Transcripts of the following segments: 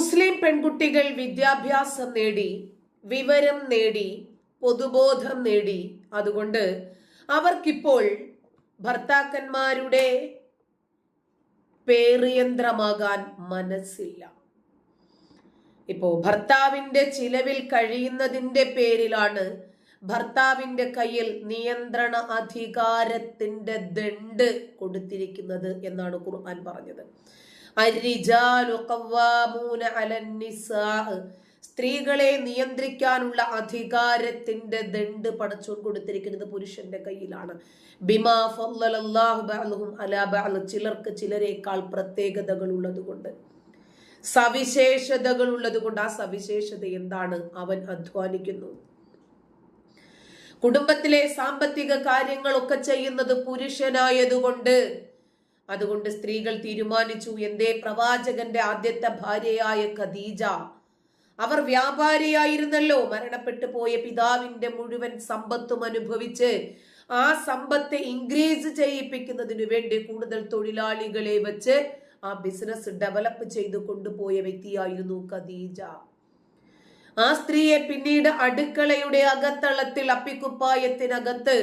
മുസ്ലിം പെൺകുട്ടികൾ വിദ്യാഭ്യാസം നേടി വിവരം നേടി പൊതുബോധം നേടി അതുകൊണ്ട് അവർക്കിപ്പോൾ ഭർത്താക്കന്മാരുടെ പേറിയന്ത്രമാകാൻ മനസ്സില്ല ഇപ്പോ ഭർത്താവിന്റെ ചിലവിൽ കഴിയുന്നതിന്റെ പേരിലാണ് ഭർത്താവിന്റെ കയ്യിൽ നിയന്ത്രണ അധികാരത്തിന്റെ ദണ്ട് കൊടുത്തിരിക്കുന്നത് എന്നാണ് ഖുർആൻ പറഞ്ഞത്. സ്ത്രീകളെ നിയന്ത്രിക്കാനുള്ള അധികാരത്തിന്റെ ദണ്ട് പടച്ചോൻ കൊടുത്തിരിക്കുന്നത് പുരുഷന്റെ കയ്യിലാണ്. ബിമാ ചിലർക്ക് ചിലരേക്കാൾ പ്രത്യേകതകൾ ഉള്ളതുകൊണ്ട് സവിശേഷതകൾ ഉള്ളതുകൊണ്ട് ആ സവിശേഷത എന്താണ്? അവൻ അധ്വാനിക്കുന്നു. കുടുംബത്തിലെ സാമ്പത്തിക കാര്യങ്ങളൊക്കെ ചെയ്യുന്നത് പുരുഷനായതുകൊണ്ട്. അതുകൊണ്ട് സ്ത്രീകൾ തീരുമാനിച്ചു എന്തേ പ്രവാചകന്റെ ആദ്യത്തെ ഭാര്യയായ ഖദീജ അവർ വ്യാപാരിയായിരുന്നല്ലോ. മരണപ്പെട്ടു പോയ പിതാവിന്റെ മുഴുവൻ സമ്പത്തും അനുഭവിച്ച് ആ സമ്പത്തെ ഇൻക്രീസ് ചെയ്യിപ്പിക്കുന്നതിനു വേണ്ടി കൂടുതൽ തൊഴിലാളികളെ വെച്ച് ആ ബിസിനസ് ഡെവലപ്പ് ചെയ്തു കൊണ്ടുപോയ വ്യക്തിയായിരുന്നു ഖദീജ. ആ സ്ത്രീയെ പിന്നീട് അടുക്കളയുടെ അകത്തളത്തിൽ അപ്പിക്കുപ്പായത്തിനകത്ത്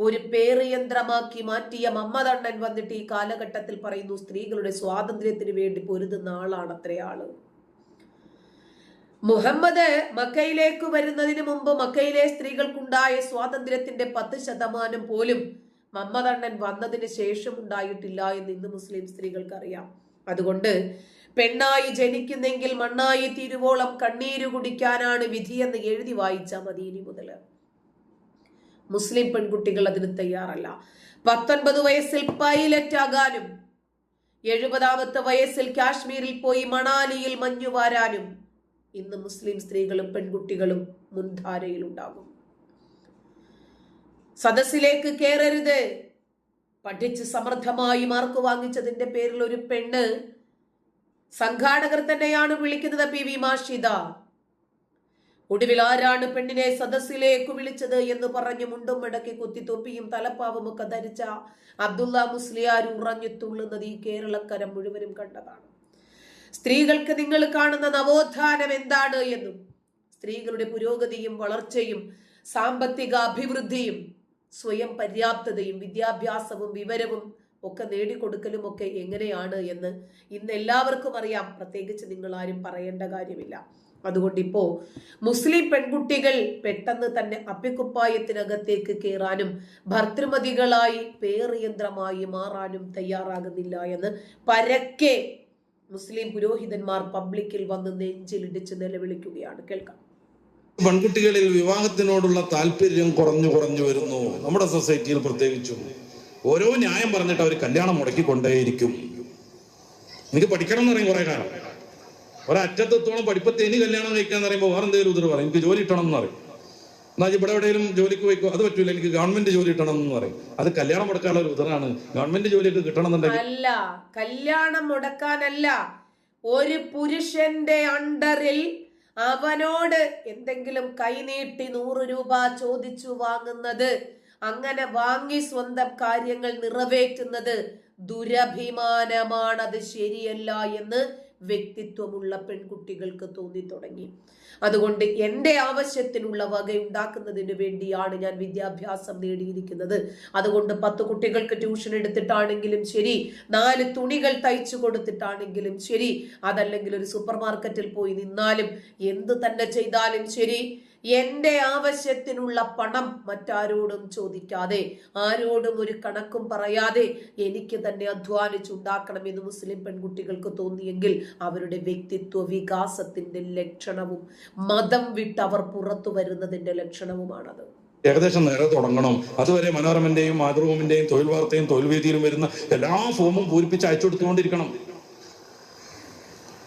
ഒരു പേറിയന്ത്രമാക്കി മാറ്റിയ മമ്മതണ്ണൻ വന്നിട്ട് ഈ കാലഘട്ടത്തിൽ പറയുന്നു സ്ത്രീകളുടെ സ്വാതന്ത്ര്യത്തിന് വേണ്ടി പൊരുതുന്ന ആളാണ് അത്രയാൾ മുഹമ്മദ് മക്കയിലേക്ക് വരുന്നതിന് മുമ്പ് മക്കയിലെ സ്ത്രീകൾക്കുണ്ടായ സ്വാതന്ത്ര്യത്തിന്റെ പത്ത് ശതമാനം പോലും മമ്മതണ്ണൻ വന്നതിന് ശേഷം ഉണ്ടായിട്ടില്ല എന്ന് ഇന്ന് മുസ്ലിം സ്ത്രീകൾക്കറിയാം. അതുകൊണ്ട് പെണ്ണായി ജനിക്കുന്നെങ്കിൽ മണ്ണായി തിരുവോളം കണ്ണീര് കുടിക്കാനാണ് വിധിയെന്ന് എഴുതി വായിച്ചാൽ മതി ഇനി മുതൽ മുസ്ലിം പെൺകുട്ടികൾ അതിന് തയ്യാറല്ല. പത്തൊൻപത് വയസ്സിൽ പൈലറ്റ് ആകാനും എഴുപതാമത്തെ വയസ്സിൽ കാശ്മീരിൽ പോയി മണാലിയിൽ മഞ്ഞു വാരാനും ഇന്ന് മുസ്ലിം സ്ത്രീകളും പെൺകുട്ടികളും മുൻധാരയിൽ ഉണ്ടാകും സദസ്സിലേക്ക് കയറരുത് പഠിച്ച് സമർത്ഥമായി മാർക്ക് വാങ്ങിച്ചതിന്റെ പേരിൽ ഒരു പെണ്ണ് സംഘാടകർ തന്നെയാണ് വിളിക്കുന്നത് പി വി മാഷിദ ഒടുവിൽ ആരാണ് പെണ്ണിനെ സദസ്സിലേക്ക് വിളിച്ചത് എന്ന് പറഞ്ഞു മുണ്ടും മടക്കി കുത്തി തൊപ്പിയും തലപ്പാവും ഒക്കെ ധരിച്ച അബ്ദുള്ള മുസ്ലിയാർ ഉറഞ്ഞു തുള്ളുന്നത് ഈ കേരളക്കരം മുഴുവനും കണ്ടതാണ്. സ്ത്രീകൾക്ക് നിങ്ങൾ കാണുന്ന നവോത്ഥാനം എന്താണ് എന്നും സ്ത്രീകളുടെ പുരോഗതിയും വളർച്ചയും സാമ്പത്തിക അഭിവൃദ്ധിയും സ്വയം പര്യാപ്തതയും വിദ്യാഭ്യാസവും വിവരവും ഒക്കെ നേടിക്കൊടുക്കലും ഒക്കെ എങ്ങനെയാണ് എന്ന് ഇന്ന് എല്ലാവർക്കും അറിയാം. പ്രത്യേകിച്ച് നിങ്ങൾ ആരും പറയേണ്ട കാര്യമില്ല. അതുകൊണ്ട് ഇപ്പോ മുസ്ലിം പെൺകുട്ടികൾ പെട്ടെന്ന് തന്നെ അപ്പിക്കുപ്പായത്തിനകത്തേക്ക് കയറാനും ഭർത്തൃമതികളായി പേറിയന്ത്രമായി മാറാനും തയ്യാറാകുന്നില്ല എന്ന് പരക്കെ മുസ്ലിം പുരോഹിതന്മാർ പബ്ലിക്കിൽ വന്ന് നെഞ്ചിലിടിച്ച് നിലവിളിക്കുകയാണ്. കേൾക്കാം. പെൺകുട്ടികളിൽ വിവാഹത്തിനോടുള്ള താല്പര്യം കുറഞ്ഞു കുറഞ്ഞു വരുന്നു. നമ്മുടെ സൊസൈറ്റിയിൽ പ്രത്യേകിച്ചും. ഓരോ ന്യായം പറഞ്ഞിട്ട് അവർ കല്യാണം മുടക്കിക്കൊണ്ടേയിരിക്കും. എനിക്ക് പഠിക്കണം എന്ന് പറയും കുറെ കാലം. ഒരറ്റത്തെത്തോളം പഠിപ്പത്തെ ഇനി കല്യാണം കഴിക്കാന്ന് പറയുമ്പോൾ വേറെ എന്തെങ്കിലും ഉതിർ പറയും. എനിക്ക് ജോലി കിട്ടണം എന്ന് പറയും. എന്നാൽ ഇവിടെ എവിടെയെങ്കിലും ജോലിക്ക് പോയിക്കോ? അത് പറ്റൂല. എനിക്ക് ഗവൺമെന്റ് ജോലി കിട്ടണം എന്ന് പറയും. അത് കല്യാണം മുടക്കാനുള്ള ഒരു ഉദറാണ് ഗവൺമെന്റ് ജോലിയൊക്കെ കിട്ടണം എന്നുണ്ടെങ്കിൽ അല്ല. കല്യാണം മുടക്കാനല്ല. ഒരു പുരുഷന്റെ അണ്ടറിൽ അവനോട് എന്തെങ്കിലും കൈനീട്ടി നൂറ് രൂപ ചോദിച്ചു വാങ്ങുന്നത് അങ്ങനെ വാങ്ങി സ്വന്തം കാര്യങ്ങൾ നിറവേറ്റുന്നത് ദുരഭിമാനമാണ് അത് ശരിയല്ല എന്ന് വ്യക്തിത്വമുള്ള പെൺകുട്ടികൾക്ക് തോന്നി തുടങ്ങി. അതുകൊണ്ട് എന്റെ ആവശ്യത്തിനുള്ള വക ഉണ്ടാക്കുന്നതിന് വേണ്ടിയാണ് ഞാൻ വിദ്യാഭ്യാസം നേടിയിരിക്കുന്നത്. അതുകൊണ്ട് പത്ത് കുട്ടികൾക്ക് ട്യൂഷൻ എടുത്തിട്ടാണെങ്കിലും ശരി നാല് തുണികൾ തയ്ച്ചു കൊടുത്തിട്ടാണെങ്കിലും ശരി അതല്ലെങ്കിൽ ഒരു സൂപ്പർ മാർക്കറ്റിൽ പോയി നിന്നാലും എന്ത് തന്നെ ചെയ്താലും ശരി എന്റെ ആവശ്യത്തിനുള്ള പണം മറ്റാരോടും ചോദിക്കാതെ ആരോടും ഒരു കണക്കും പറയാതെ എനിക്ക് തന്നെ അധ്വാനിച്ചുണ്ടാക്കണം എന്ന് മുസ്ലിം പെൺകുട്ടികൾക്ക് തോന്നിയെങ്കിൽ അവരുടെ വ്യക്തിത്വ വികാസത്തിന്റെ ലക്ഷണവും മതം വിട്ട് അവർ പുറത്തു വരുന്നതിന്റെ ലക്ഷണവുമാണത്. ഏകദേശം നേരെ തുടങ്ങണം. അതുവരെ മനോരമന്റെയും മാതൃഭൂമിന്റെയും തൊഴിൽ വാർത്തയും തൊഴിൽ വേദിയിലും വരുന്ന എല്ലാ ഫോമും പൂരിപ്പിച്ച് അയച്ചു കൊടുത്തുകൊണ്ടിരിക്കണം.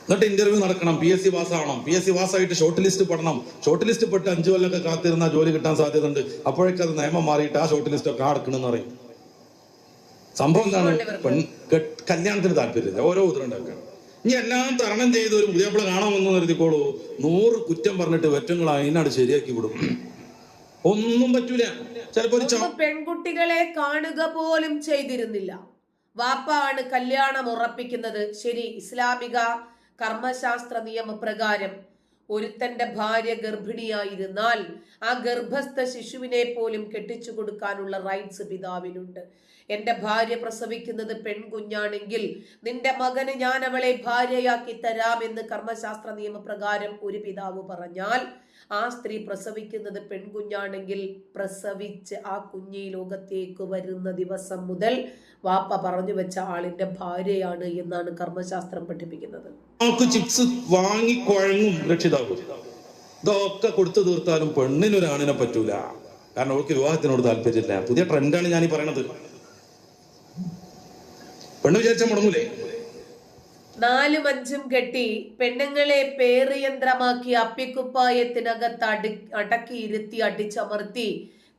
എന്നിട്ട് ഇന്റർവ്യൂ നടക്കണം. പി എസ് സി പാസ്സാവണം പി എസ് സി പാസ്സായിട്ട് ഷോർട്ട് ലിസ്റ്റ് പെടണം. ഷോർട്ട് ലിസ്റ്റ് പെട്ട് അഞ്ചു കൊല്ലമൊക്കെ കാത്തിരുന്ന ജോലി കിട്ടാൻ സാധ്യതയുണ്ട്. അപ്പോഴേക്കും അത് നിയമം മാറിയിട്ട് ആ ഷോർട്ട് ലിസ്റ്റ് ഒക്കെ അടക്കണമെന്ന് പറയും. സംഭവം എന്താണ്? പെൺ കല്യാണത്തിന് താല്പര്യമില്ല. ഓരോ ഉത്തരവുണ്ടാക്കണം ഇനി എല്ലാം തരണം ചെയ്ത് ഒരു പുതിയപ്പിള കാണാമെന്ന് നിർത്തിക്കോളൂ നൂറ് കുറ്റം പറഞ്ഞിട്ട് വെറ്റങ്ങൾ അതിനാട് ശരിയാക്കി വിടും ഒന്നും പറ്റൂല. ചിലപ്പോ പെൺകുട്ടികളെ കാണുക പോലും ചെയ്തിരുന്നില്ല. വാപ്പാണ് കല്യാണം ഉറപ്പിക്കുന്നത്. ശരി ഇസ്ലാമിക കർമ്മശാസ്ത്ര നിയമപ്രകാരം ഒരുത്തന്റെ ഭാര്യ ഗർഭിണിയായിരുന്നാൽ ആ ഗർഭസ്ഥ ശിശുവിനെ പോലും കെട്ടിച്ചു കൊടുക്കാനുള്ള റൈറ്റ്സ് പിതാവിനുണ്ട്. എന്റെ ഭാര്യ പ്രസവിക്കുന്നത് പെൺകുഞ്ഞാണെങ്കിൽ നിന്റെ മകന് ഞാൻ അവളെ ഭാര്യയാക്കി തരാമെന്ന് കർമ്മശാസ്ത്ര നിയമപ്രകാരം ഒരു പിതാവ് പറഞ്ഞാൽ ആ സ്ത്രീ പ്രസവിക്കുന്നത് പെൺകുഞ്ഞാണെങ്കിൽ പ്രസവിച്ച് ആ കുഞ്ഞി ലോകത്തേക്ക് വരുന്ന ദിവസം മുതൽ വാപ്പ പറഞ്ഞു വെച്ച ആളിന്റെ ഭാര്യയാണ് എന്നാണ് കർമ്മശാസ്ത്രം പഠിപ്പിക്കുന്നത്. വാങ്ങി രക്ഷിതാവ് ഇതൊക്കെ കൊടുത്തു തീർത്താലും പെണ്ണിനൊരാണിനെ പറ്റൂല. കാരണം അവൾക്ക് വിവാഹത്തിനോട് താല്പര്യമില്ല. പുതിയ ട്രെൻഡാണ് ഞാൻ ഈ പറയണത്. പെണ്ണ് വിചാരിച്ച മുടങ്ങൂലേ? നാലും അഞ്ചും കെട്ടി പെണ്ണുങ്ങളെ പേറിയന്ത്രമാക്കി അപ്പിക്കുപ്പായത്തിനകത്ത് അടി അടക്കി ഇരുത്തി അടിച്ചമർത്തി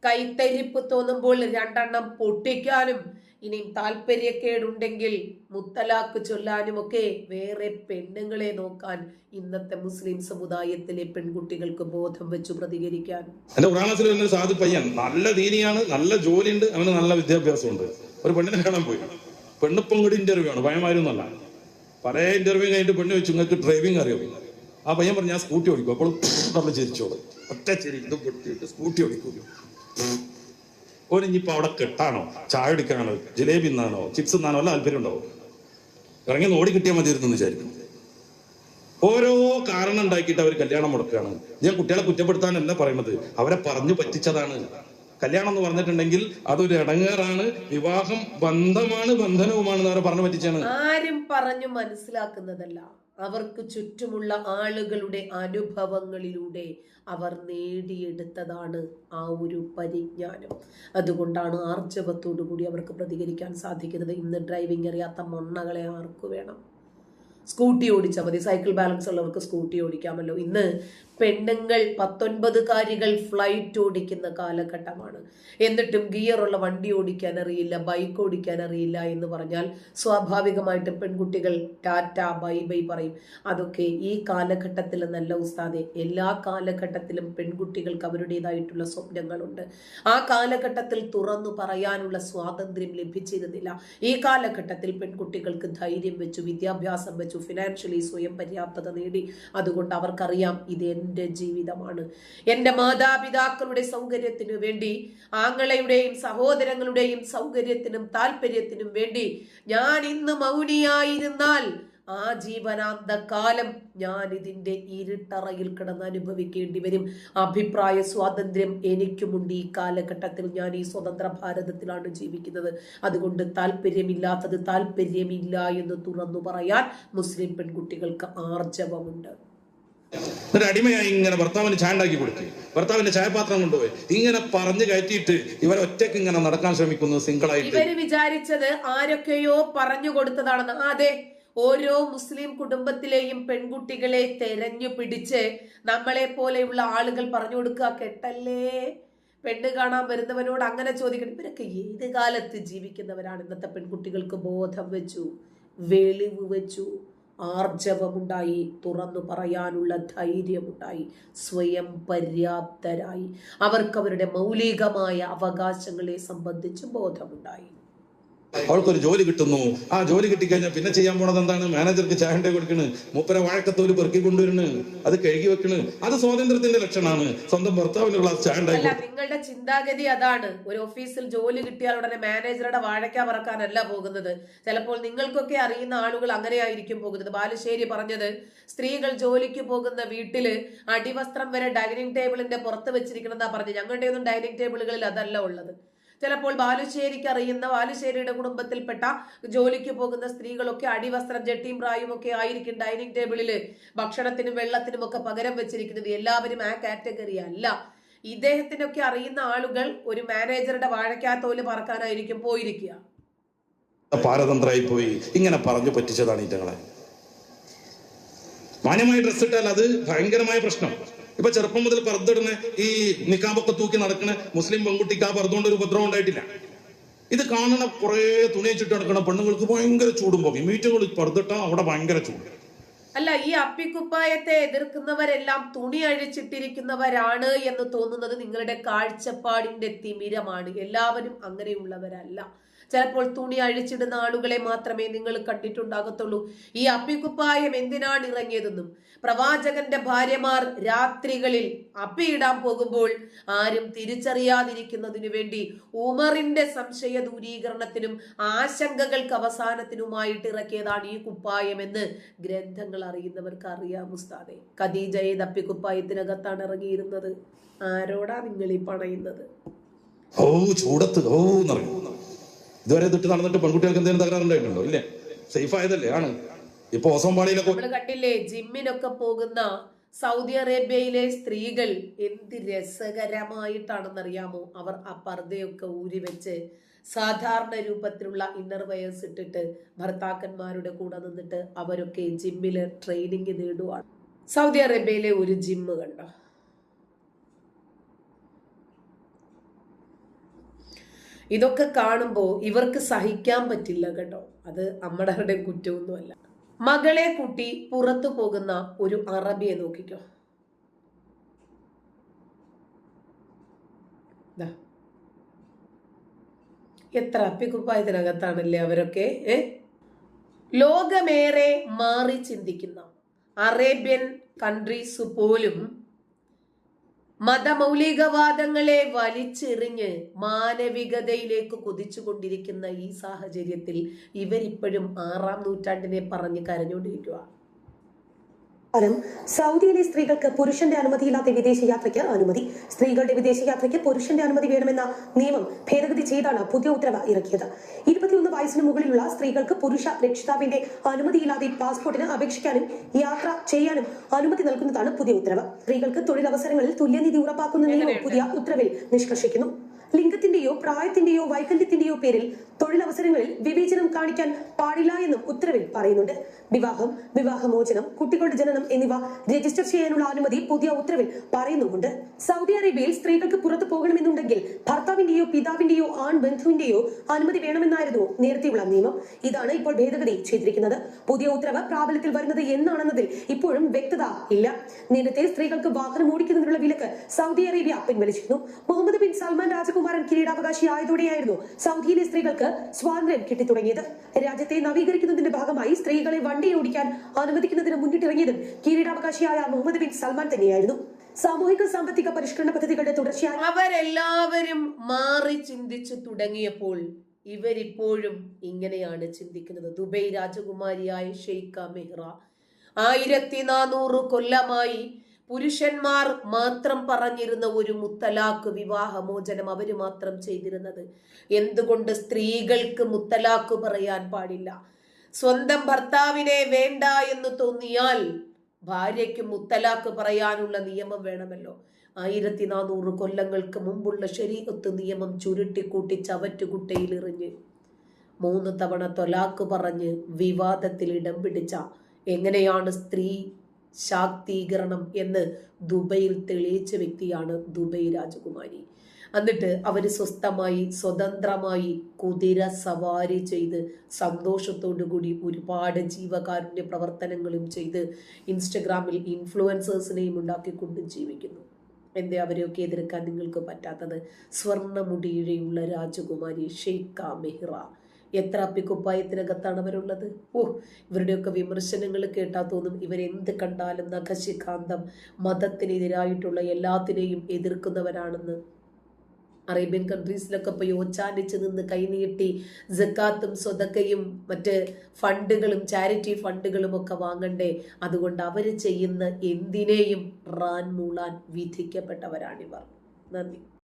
കൈത്തരിപ്പ് തോന്നുമ്പോൾ രണ്ടെണ്ണം പൊട്ടിക്കാനും ഇനിയും താല്പര്യക്കേടുണ്ടെങ്കിൽ മുത്തലാക്ക് ചൊല്ലാനുമൊക്കെ വേറെ പെണ്ണുങ്ങളെ നോക്കാൻ ഇന്നത്തെ മുസ്ലിം സമുദായത്തിലെ പെൺകുട്ടികൾക്ക് ബോധം വെച്ചു പ്രതികരിക്കാൻ. എന്റെ ഉറാണസിൽ വരുന്ന സാധു പയ്യൻ നല്ല ദീനിയാണ് നല്ല ജോലിയുണ്ട് അവന് നല്ല വിദ്യാഭ്യാസമുണ്ട്. ഒരു പെണ്ണിനെ കാണാൻ പോയി. പെണ്ണിപ്പം കൂടി ഇന്റർവ്യൂ ആണ് ഭയമായിരുന്നല്ല പല ഇന്റർവ്യൂ കഴിഞ്ഞിട്ട് പെണ്ണ് വെച്ചു നിങ്ങൾക്ക് ഡ്രൈവിംഗ് അറിയോ? ആ പയ്യൻ പറഞ്ഞു ഞാൻ സ്കൂട്ടി ഓടിക്കും. അപ്പോൾ നമ്മൾ ചിരിച്ചോളൂ. ഒറ്റ ചിരി സ്കൂട്ടി സ്കൂട്ടി ഓനിഞ്ഞിപ്പോ അവിടെ കെട്ടാണോ ചായ എടുക്കാനോ ജിലേബി എന്നാണോ ചിപ്സ് എന്നാണോ അല്ല താല്പര്യം ഉണ്ടാവും ഇറങ്ങി ഓടി കിട്ടിയാൽ മതിയിരുന്നു എന്ന് വിചാരിക്കും ഓരോ കാരണം ഉണ്ടാക്കിയിട്ട് അവർ കല്യാണം മുടക്കുകയാണ്. ഞാൻ കുട്ടികളെ കുറ്റപ്പെടുത്താനല്ല പറയുന്നത്. അവരെ പറഞ്ഞു പറ്റിച്ചതാണ്. കല്യാണം എന്ന് പറഞ്ഞിട്ടുണ്ടെങ്കിൽ അതൊരു ഇടങ്ങേറാണ് വിവാഹം ബന്ധമാണ് ബന്ധനവുമാണ് അവരെ പറഞ്ഞു പറ്റിച്ചാണ് ആരും പറഞ്ഞു മനസ്സിലാക്കുന്നതല്ല. അവർക്ക് ചുറ്റുമുള്ള ആളുകളുടെ അനുഭവങ്ങളിലൂടെ അവർ നേടിയെടുത്തതാണ് ആ ഒരു പരിജ്ഞാനം. അതുകൊണ്ടാണ് ആർജവത്തോടു കൂടി അവർക്ക് പ്രതികരിക്കാൻ സാധിക്കുന്നത്. ഇന്ന് ഡ്രൈവിംഗ് അറിയാത്ത മണ്ണകളെ ആർക്കു വേണം? സ്കൂട്ടി ഓടിച്ചാൽ മതി. സൈക്കിൾ ബാലൻസ് ഉള്ളവർക്ക് സ്കൂട്ടി ഓടിക്കാമല്ലോ. ഇന്ന് പെണ്ണുങ്ങൾ പത്തൊൻപതുകാരികൾ ഫ്ലൈറ്റ് ഓടിക്കുന്ന കാലഘട്ടമാണ്. എന്നിട്ടും ഗിയറുള്ള വണ്ടി ഓടിക്കാൻ അറിയില്ല ബൈക്ക് ഓടിക്കാൻ അറിയില്ല എന്ന് പറഞ്ഞാൽ സ്വാഭാവികമായിട്ടും പെൺകുട്ടികൾ ടാറ്റ ബൈ ബൈ പറയും. അതൊക്കെ ഈ കാലഘട്ടത്തിൽ നല്ല ഉസ്താദെ എല്ലാ കാലഘട്ടത്തിലും പെൺകുട്ടികൾക്ക് അവരുടേതായിട്ടുള്ള സ്വപ്നങ്ങളുണ്ട്. ആ കാലഘട്ടത്തിൽ തുറന്നു പറയാനുള്ള സ്വാതന്ത്ര്യം ലഭിച്ചിരുന്നില്ല. ഈ കാലഘട്ടത്തിൽ പെൺകുട്ടികൾക്ക് ധൈര്യം വെച്ചു വിദ്യാഭ്യാസം വെച്ചു ഫിനാൻഷ്യലി സ്വയം പര്യാപ്തത നേടി. അതുകൊണ്ട് അവർക്കറിയാം ഇത് എന്റെ ജീവിതമാണ്. എന്റെ മാതാപിതാക്കളുടെ സൗകര്യത്തിനു വേണ്ടി ആങ്ങളയുടെയും സഹോദരങ്ങളുടെയും സൗകര്യത്തിനും താല്പര്യത്തിനും വേണ്ടി ഞാൻ ഇന്ന് മൗനിയായിരുന്നാൽ ആ ജീവനാന്ത കാലം ഞാൻ ഇതിന്റെ ഇരുട്ടറയിൽ കിടന്ന് അനുഭവിക്കേണ്ടി വരും. അഭിപ്രായ സ്വാതന്ത്ര്യം എനിക്കുമുണ്ട്. ഈ കാലഘട്ടത്തിൽ ഞാൻ ഈ സ്വതന്ത്ര ഭാരതത്തിലാണ് ജീവിക്കുന്നത്. അതുകൊണ്ട് താല്പര്യമില്ലാത്തത് താല്പര്യമില്ല എന്ന് തുറന്നു പറയാൻ മുസ്ലിം പെൺകുട്ടികൾക്ക് ആർജവമുണ്ട്. എന്നിട്ട് അടിമയായി ഇങ്ങനെ ഭർത്താവിന് ചായ ഉണ്ടാക്കി കൊടുത്തു. ഭർത്താവിന്റെ ചായപാത്രം കൊണ്ടുപോയി. ഇങ്ങനെ പറഞ്ഞു കയറ്റിയിട്ട് ഇവർ ഒറ്റയ്ക്ക് ഇങ്ങനെ നടക്കാൻ ശ്രമിക്കുന്നു സിംഗിളായിട്ട്. ഇവർ വിചാരിച്ചത് ആരൊക്കെയോ പറഞ്ഞു കൊടുത്തതാണെന്ന്. അതെ ഓരോ മുസ്ലിം കുടുംബത്തിലെയും പെൺകുട്ടികളെ തെരഞ്ഞു പിടിച്ച് നമ്മളെ പോലെയുള്ള ആളുകൾ പറഞ്ഞു കൊടുക്കുക കെട്ടല്ലേ? പെണ്ണ് കാണാൻ വരുന്നവനോട് അങ്ങനെ ചോദിക്കണം. ഇവരൊക്കെ ഏത് കാലത്ത് ജീവിക്കുന്നവരാണ്? ഇന്നത്തെ പെൺകുട്ടികൾക്ക് ബോധം വെച്ചു വെളിവ് വെച്ചു ആർജവമുണ്ടായി തുറന്നു പറയാനുള്ള ധൈര്യമുണ്ടായി സ്വയം പര്യാപ്തരായി. അവർക്കവരുടെ മൗലികമായ അവകാശങ്ങളെ സംബന്ധിച്ച് ബോധമുണ്ടായി. അവൾക്കൊരു ജോലി കിട്ടുന്നു. ആ ജോലി കിട്ടിക്കഴിഞ്ഞാൽ പിന്നെ ചെയ്യാൻ പോണത് എന്താണ്? മാനേജർക്ക് ചായ ഉണ്ടാക്കി കൊടുക്കണ്. മൂപ്പര വാഴക്കത്തോൽ പെറുക്കി കൊണ്ടുവരണ്. അത് കഴുകി വെക്കണ്. അത് സ്വാതന്ത്ര്യത്തിന്റെ ലക്ഷണമാണ്. സ്വന്തം ഭർത്താവിന് ഗ്ലാസ് ചായ നിങ്ങളുടെ ചിന്താഗതി അതാണ്. ഒരു ഓഫീസിൽ ജോലി കിട്ടിയാൽ ഉടനെ മാനേജറുടെ വാഴക്ക പറക്കാനല്ല പോകുന്നത്. ചിലപ്പോൾ നിങ്ങൾക്കൊക്കെ അറിയുന്ന ആളുകൾ അങ്ങനെയായിരിക്കും പോകുന്നത്. ബാലുശ്ശേരി പറഞ്ഞത് സ്ത്രീകൾ ജോലിക്ക് പോകുന്ന വീട്ടിൽ അടിവസ്ത്രം വരെ ഡൈനിങ് ടേബിളിന്റെ പുറത്ത് വെച്ചിരിക്കണം എന്നാ പറഞ്ഞത്. ഞങ്ങളുടെ ഒന്നും ഡൈനിങ് ടേബിളുകളിൽ അതല്ല ഉള്ളത്. ചിലപ്പോൾ ബാലുശ്ശേരിക്ക് അറിയുന്ന ബാലുശ്ശേരിയുടെ കുടുംബത്തിൽപ്പെട്ട ജോലിക്ക് പോകുന്ന സ്ത്രീകളൊക്കെ അടിവസ്ത്രം ജട്ടിയും പ്രായും ഒക്കെ ആയിരിക്കും ഡൈനിങ് ടേബിളിൽ ഭക്ഷണത്തിനും വെള്ളത്തിനും ഒക്കെ പകരം വെച്ചിരിക്കുന്നത് എല്ലാവരും ആ കാറ്റഗറി അല്ല. ഇദ്ദേഹത്തിനൊക്കെ അറിയുന്ന ആളുകൾ ഒരു മാനേജറുടെ വാഴക്കാത്തോൽ പറക്കാനായിരിക്കും പോയിരിക്കുക. പാരതന്ത്രമായി പോയി ഇങ്ങനെ പറഞ്ഞു പറ്റിച്ചതാണ് ഇറ്റങ്ങളെ മാന്യമായി ഡ്രസ് ഇട്ടാൽ അത് ഭയങ്കരമായ പ്രശ്നം. ഇപ്പൊ ചെറുപ്പം മുതൽ പറന്നിടുന്ന ഈ നിക്കാമ്പൊക്കെ തൂക്കി നടക്കുന്ന മുസ്ലിം പെൺകുട്ടിക്ക് ആ പറഞ്ഞുകൊണ്ട് ഒരു ഉപദ്രവം ഉണ്ടായിട്ടില്ല. ഇത് കാണണ കുറെ തുണിയെ വെച്ചിട്ട് നടക്കണ പെണ്ണുങ്ങൾക്ക് ഭയങ്കര ചൂടും പോകും മീറ്റുകൾ പറഞ്ഞിട്ടാ അവിടെ ഭയങ്കര ചൂട്. അല്ല ഈ അപ്പിക്കുപ്പായത്തെ എതിർക്കുന്നവരെല്ലാം തുണി അഴിച്ചിട്ടിരിക്കുന്നവരാണ് എന്ന് തോന്നുന്നത് നിങ്ങളുടെ കാഴ്ചപ്പാടിന്റെ തിമിരമാണ്. എല്ലാവരും അങ്ങനെയുള്ളവരല്ല. ചിലപ്പോൾ തുണി അഴിച്ചിടുന്ന ആളുകളെ മാത്രമേ നിങ്ങൾ കണ്ടിട്ടുണ്ടാകത്തുള്ളൂ. ഈ അപ്പിക്കുപ്പായം എന്തിനാണ് ഇറങ്ങിയതെന്നും പ്രവാചകന്റെ ഭാര്യമാർ രാത്രികളിൽ അപ്പിയിടാൻ പോകുമ്പോൾ ആരും തിരിച്ചറിയാതിരിക്കുന്നതിനു വേണ്ടി ഉമറിന്റെ സംശയ ദൂരീകരണത്തിനും ആശങ്കകൾക്ക് അവസാനത്തിനുമായിട്ട് ഇറക്കിയതാണ് ഈ കുപ്പായം എന്ന് ഗ്രന്ഥങ്ങൾ അറിയുന്നവർക്ക് അറിയാം ഉസ്താദെ. ഖദീജ ഏത് അപ്പിക്കുപ്പായത്തിനകത്താണ് ഇറങ്ങിയിരുന്നത്? ആരോടാ നിങ്ങൾ ഈ പണയുന്നത് ഓ ചൂടത്ത് ഓ എന്നറിയും ഇതുവരെ തൊട്ട് നടന്നിട്ട് പെൺകുട്ടികൾക്ക് എന്തെങ്കിലും തകരാറുണ്ടായിട്ടുണ്ടോ? ഇല്ലേ? സേഫ് ആയതല്ലേ ആണ്. ഇപ്പൊ ഓസോം പാളിയിലൊക്കെ നമ്മൾ കണ്ടില്ലേ ജിമ്മിനൊക്കെ പോകുന്ന സൗദി അറേബ്യയിലെ സ്ത്രീകൾ എന്ത് രസകരമായിട്ടാണെന്നറിയാമോ? അവർ ആ പർദ്ദയൊക്കെ ഊരി വെച്ച് സാധാരണ രൂപത്തിലുള്ള ഇന്നർ വെയേഴ്സ് ഇട്ടിട്ട് ഭർത്താക്കന്മാരുടെ കൂടെ നിന്നിട്ട് അവരൊക്കെ ജിമ്മിൽ ട്രെയിനിങ് നേടുവാണ്. സൗദി അറേബ്യയിലെ ഒരു ജിമ്മ് കണ്ടോ? ഇതൊക്കെ കാണുമ്പോൾ ഇവർക്ക് സഹിക്കാൻ പറ്റില്ല കേട്ടോ. അത് അമ്മടരുടെ കുറ്റമൊന്നുമല്ല. മകളെ കൂട്ടി പുറത്തു പോകുന്ന ഒരു അറബിയെ നോക്കിക്കോ. എത്ര അപ്പിക്കുപ്പായത്തിനകത്താണല്ലേ അവരൊക്കെ ഏ? ലോകമേറെ മാറി ചിന്തിക്കുന്ന അറേബ്യൻ കൺട്രീസ് പോലും മതമൗലികവാദങ്ങളെ വലിച്ചെറിഞ്ഞ് മാനവികതയിലേക്ക് കുതിച്ചുകൊണ്ടിരിക്കുന്ന ഈ സാഹചര്യത്തിൽ ഇവരിപ്പോഴും ആറാം നൂറ്റാണ്ടിനെ പറഞ്ഞ് കരഞ്ഞുകൊണ്ടിരിക്കുക ഫലം സൗദിയിലെ സ്ത്രീകൾക്ക് പുരുഷന്റെ അനുമതിയില്ലാത്ത വിദേശയാത്രയ്ക്ക് അനുമതി. സ്ത്രീകളുടെ വിദേശയാത്രയ്ക്ക് പുരുഷന്റെ അനുമതി വേണമെന്ന നിയമം ഭേദഗതി ചെയ്താണ് പുതിയ ഉത്തരവ് ഇറക്കിയത്. ഇരുപത്തിയൊന്ന് വയസ്സിന് മുകളിലുള്ള സ്ത്രീകൾക്ക് പുരുഷ രക്ഷിതാവിന്റെ അനുമതിയില്ലാതെ പാസ്പോർട്ടിന് അപേക്ഷിക്കാനും യാത്ര ചെയ്യാനും അനുമതി നൽകുന്നതാണ് പുതിയ ഉത്തരവ്. സ്ത്രീകൾക്ക് തൊഴിലവസരങ്ങളിൽ തുല്യനിധി ഉറപ്പാക്കുന്ന നിയമം പുതിയ ഉത്തരവിൽ നിഷ്കർഷിക്കുന്നു. ലിംഗത്തിന്റെയോ പ്രായത്തിന്റെയോ വൈകല്യത്തിന്റെയോ പേരിൽ തൊഴിലവസരങ്ങളിൽ വിവേചനം കാണിക്കാൻ പാടില്ല എന്നും ഉത്തരവിൽ പറയുന്നുണ്ട്. വിവാഹം വിവാഹമോചനം കുട്ടികളുടെ ജനനം എന്നിവ രജിസ്റ്റർ ചെയ്യാനുള്ള അനുമതി പുതിയ ഉത്തരവിൽ പറയുന്നുമുണ്ട്. സൗദി അറേബ്യയിൽ സ്ത്രീകൾക്ക് പുറത്തു പോകണമെന്നുണ്ടെങ്കിൽ ഭർത്താവിന്റെയോ പിതാവിന്റെയോ ആൺ ബന്ധുവിന്റെയോ അനുമതി വേണമെന്നായിരുന്നു നേരത്തെയുള്ള നിയമം. ഇതാണ് ഇപ്പോൾ ഭേദഗതി ചെയ്തിരിക്കുന്നത്. പുതിയ ഉത്തരവ് പ്രാബല്യത്തിൽ വരുന്നത് എന്നാണെന്നതിൽ ഇപ്പോഴും വ്യക്തത ഇല്ല. നേരത്തെ സ്ത്രീകൾക്ക് വാഹനം ഓടിക്കുന്നതിനുള്ള വിലക്ക് സൗദി അറേബ്യ പിൻവലിച്ചിരുന്നു. മുഹമ്മദ് ബിൻ സൽമാൻ രാജകുമാരൻ കിരീടാവകാശിയായതോടെയായിരുന്നു സൗദിയിലെ സ്ത്രീകൾക്ക് സ്വാതന്ത്ര്യം കിട്ടിത്തുടങ്ങിയത്. രാജ്യത്തെ നവീകരിക്കുന്നതിന്റെ ഭാഗമായി സ്ത്രീകളെ വണ്ടി ഓടിക്കാൻ അനുവദിക്കുന്നതിന് മുന്നിട്ടിറങ്ങിയതും കിരീടാവകാശിയായ മുഹമ്മദ് ബിൻ സൽമാൻ തന്നെയായിരുന്നു. സാമൂഹിക സാമ്പത്തിക പരിഷ്കരണ പദ്ധതികളുടെ തുടർച്ചയായി അവരെല്ലാവരും മാറി ചിന്തിച്ചു തുടങ്ങിയപ്പോൾ ഇവരിപ്പോഴും ഇങ്ങനെയാണ് ചിന്തിക്കുന്നത്. ദുബൈ രാജകുമാരിയായ ഷെയ്ഖ മെഹ്റ ആയിരത്തി നാനൂറ് കൊല്ലമായി പുരുഷന്മാർ മാത്രം പറഞ്ഞിരുന്ന ഒരു മുത്തലാക്ക് വിവാഹമോചനം അവർ മാത്രം ചെയ്തിരുന്നത്. എന്തുകൊണ്ട് സ്ത്രീകൾക്ക് മുത്തലാക്ക് പറയാൻ പാടില്ല? സ്വന്തം ഭർത്താവിനെ വേണ്ട എന്ന് തോന്നിയാൽ ഭാര്യയ്ക്ക് മുത്തലാക്ക് പറയാനുള്ള നിയമം വേണമല്ലോ. ആയിരത്തി നാനൂറ് കൊല്ലങ്ങൾക്ക് മുമ്പുള്ള ശരീരത്ത് നിയമം ചുരുട്ടിക്കൂട്ടി ചവറ്റുകുട്ടയിലെറിഞ്ഞ് മൂന്ന് തവണ തൊലാക്ക് പറഞ്ഞ് വിവാദത്തിൽ ഇടം പിടിച്ച എങ്ങനെയാണ് സ്ത്രീ ശാക്തീകരണം എന്ന് ദുബൈയിൽ തെളിയിച്ച വ്യക്തിയാണ് ദുബൈ രാജകുമാരി. എന്നിട്ട് അവർ സ്വസ്ഥമായി സ്വതന്ത്രമായി കുതിര സവാരി ചെയ്ത് സന്തോഷത്തോടു കൂടി ഒരുപാട് ജീവകാരുണ്യ പ്രവർത്തനങ്ങളും ചെയ്ത് ഇൻസ്റ്റഗ്രാമിൽ ഇൻഫ്ലുവൻസേഴ്സിനെയും ഉണ്ടാക്കിക്കൊണ്ട് ജീവിക്കുന്നു. എന്തേ അവരെയൊക്കെ എതിർക്കാൻ നിങ്ങൾക്ക് പറ്റാത്തത്? സ്വർണമുടിയിഴയുള്ള രാജകുമാരി ഷെയ്ഖ മെഹ്റ. എത്ര അപ്പിക്കുപ്പായത്തിനകത്താണ് അവരുള്ളത്? ഓ ഇവരുടെയൊക്കെ വിമർശനങ്ങൾ കേട്ടാൽ തോന്നും ഇവരെന്ത് കണ്ടാലും നഖശിഖാന്തം മതത്തിനെതിരായിട്ടുള്ള എല്ലാത്തിനെയും എതിർക്കുന്നവരാണെന്ന്. അറേബ്യൻ കൺട്രീസിലൊക്കെ പോയി ഓച്ചാനിച്ച് നിന്ന് കൈനീട്ടി ജക്കാത്തും സ്വതക്കയും മറ്റ് ഫണ്ടുകളും ചാരിറ്റി ഫണ്ടുകളും ഒക്കെ വാങ്ങണ്ടേ? അതുകൊണ്ട് അവർ ചെയ്യുന്ന എന്തിനേയും റാൻ മൂളാൻ വിധിക്കപ്പെട്ടവരാണിവർ. നന്ദി.